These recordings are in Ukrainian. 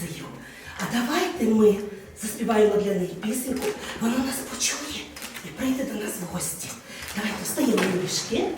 чарівницею. А давайте ми заспіваємо для неї пісеньку, вона нас почує і прийде до нас в гості. Давайте встаємо на мішки.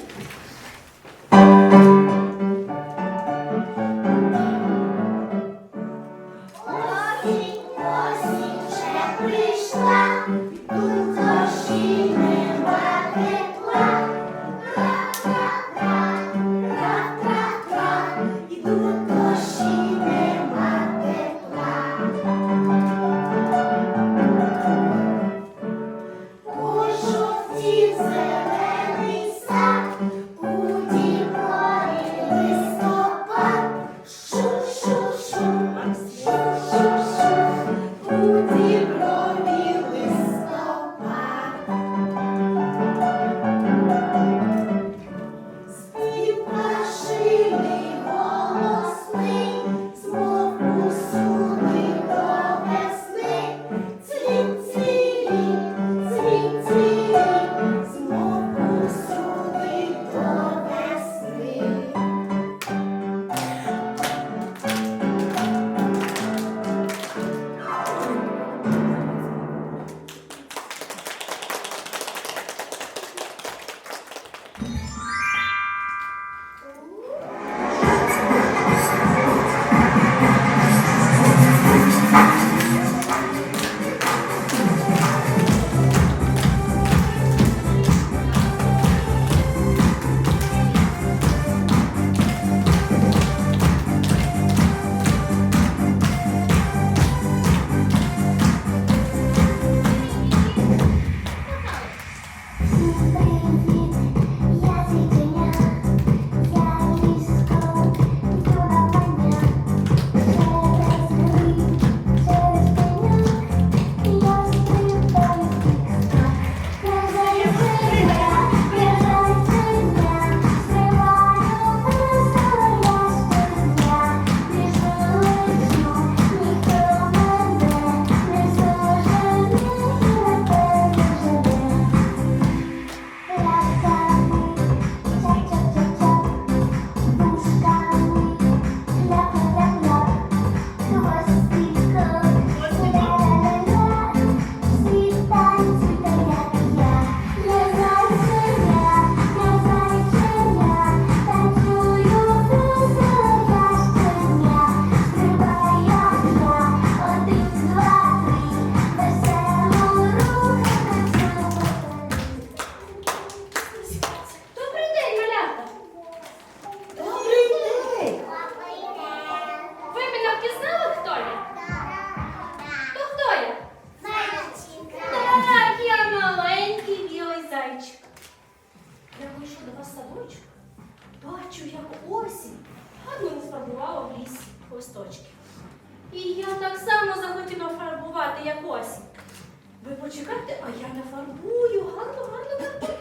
Почекайте, а я нафарбую, гарно, гарно нафарбую.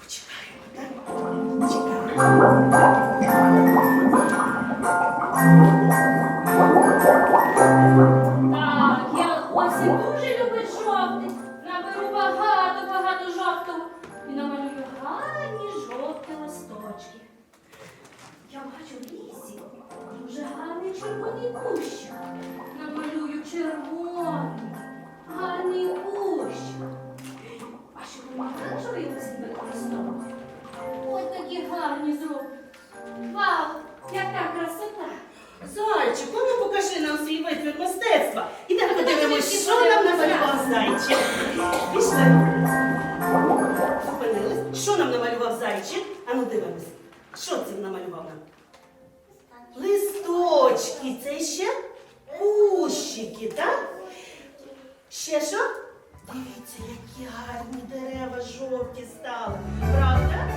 Почекаємо? Чекаємо. Так, я осінь дуже любить жовтий. Наберу багато, багато жовтого і намалюю гарні жовті листочки. Я бачу лісі дуже гарний червоний кущ. Намалюю червоний, гарний кущ. А що ви осінь використовувати? Ось такі гарні зроблю. Вау, яка красота! Зайчик, ну ну покажи нам свій витвір мистецтва. Ідемо подивимось, Подивимось, що нам намалював зайчик. Пішли. Зупинились. Що нам намалював зайчик? Ану дивимось. Що це намалював нам? Листочки. Це ще кущики, так? Ще що? Дивіться, які гарні дерева жовті стали. Правда?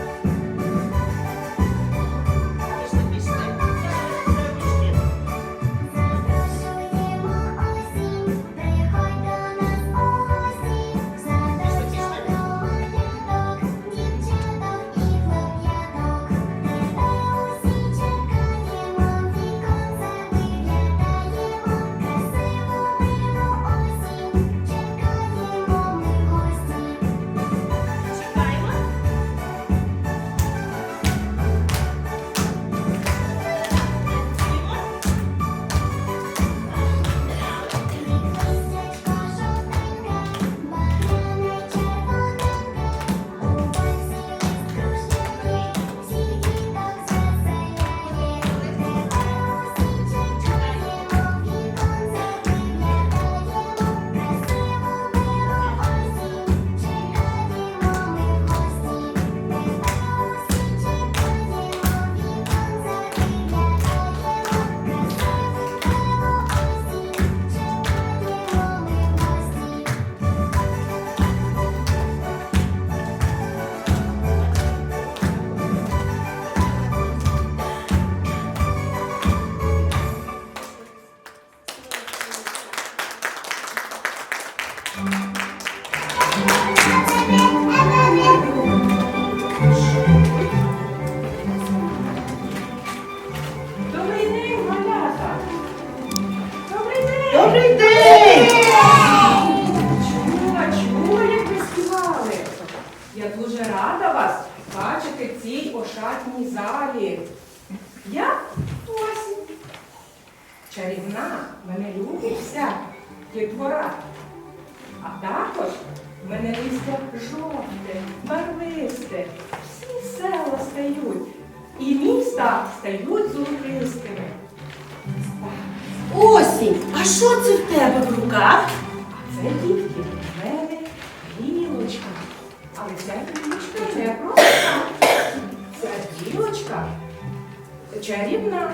чарівна,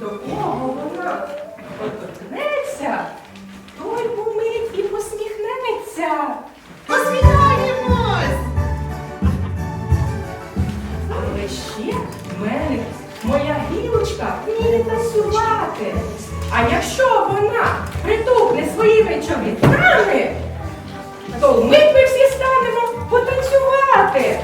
до кого вона доторкнеться, той умить і посміхнеться. Посміхаємось! Але ще мене моя гілочка вміє танцювати. А якщо вона притупне своїми човітами, то ми всі станемо потанцювати.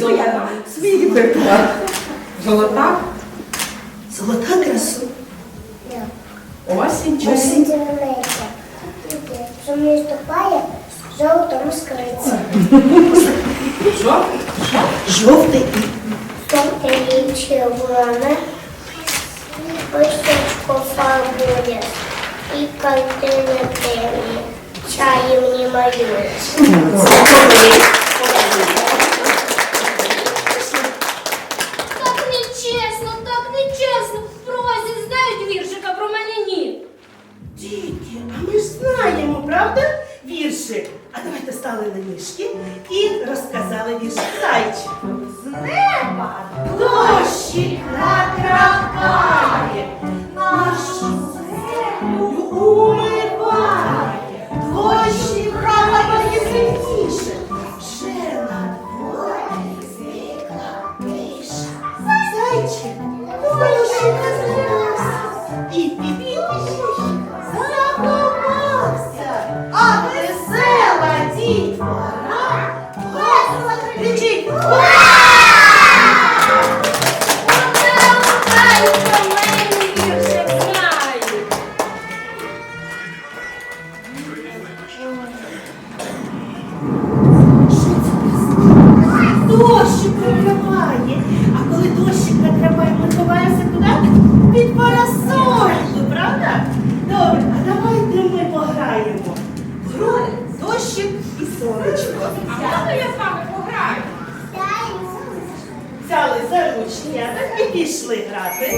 Золота. Свій репертуар. Золота. Золота красу. Осінь чи Осінь дивиться. Що мені ступає, жовтому скриться. Жовтий? Жовтий. Жовтий і червоне. Височко фарбує. І картини темні. Чаївні малюють. правда? Вірші. А давайте стали на ніжки і розказали віршик зайчику. З неба дощик на траві. сонечко. А можна я з вами пограю? Ну. Взяли за заручня і пішли грати.